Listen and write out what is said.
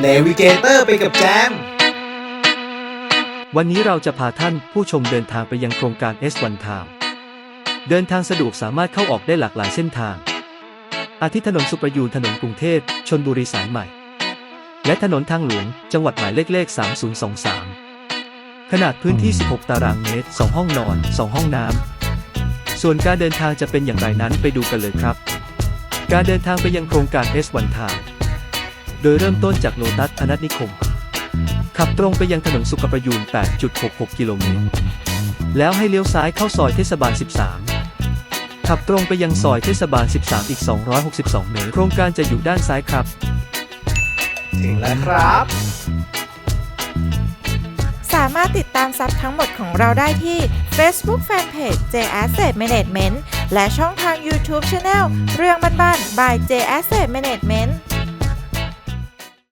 เนวิเกเตอร์ไปกับแจม วันนี้เราจะพาท่านผู้ชมเดินทางไปยังโครงการ S1 Town เดินทางสะดวกสามารถเข้าออกได้หลากหลายเส้นทาง อาทิถนนสุประยูนถนนกรุงเทพชนบุรีสายใหม่ และถนนทางหลวง จังหวัดหมายเลขเลข 3023 ขนาดพื้นที่ 16 ตารางเมตร 2 ห้องนอน 2 ห้องน้ำ ส่วนการเดินทางจะเป็นอย่างไรนั้นไปดูกันเลยครับ การเดินทางไปยังโครงการ S1 Town โดยเริ่มต้นจากโลตัสพนัสนิคม ขับตรงไปยังถนนสุขประยูน 8.66 กิโลเมตร แล้วให้เลี้ยวซ้ายเข้าซอยเทศบาล 13 ขับตรงไปยังซอยเทศบาล 13 อีก 262 เมตร โครงการจะอยู่ด้านซ้ายครับ ถึงแล้วครับ สามารถติดตามซับทั้งหมดของเราได้ที่ Facebook Fanpage J Asset Management และช่องทาง YouTube Channel เรื่องบ้านๆ by J Asset Management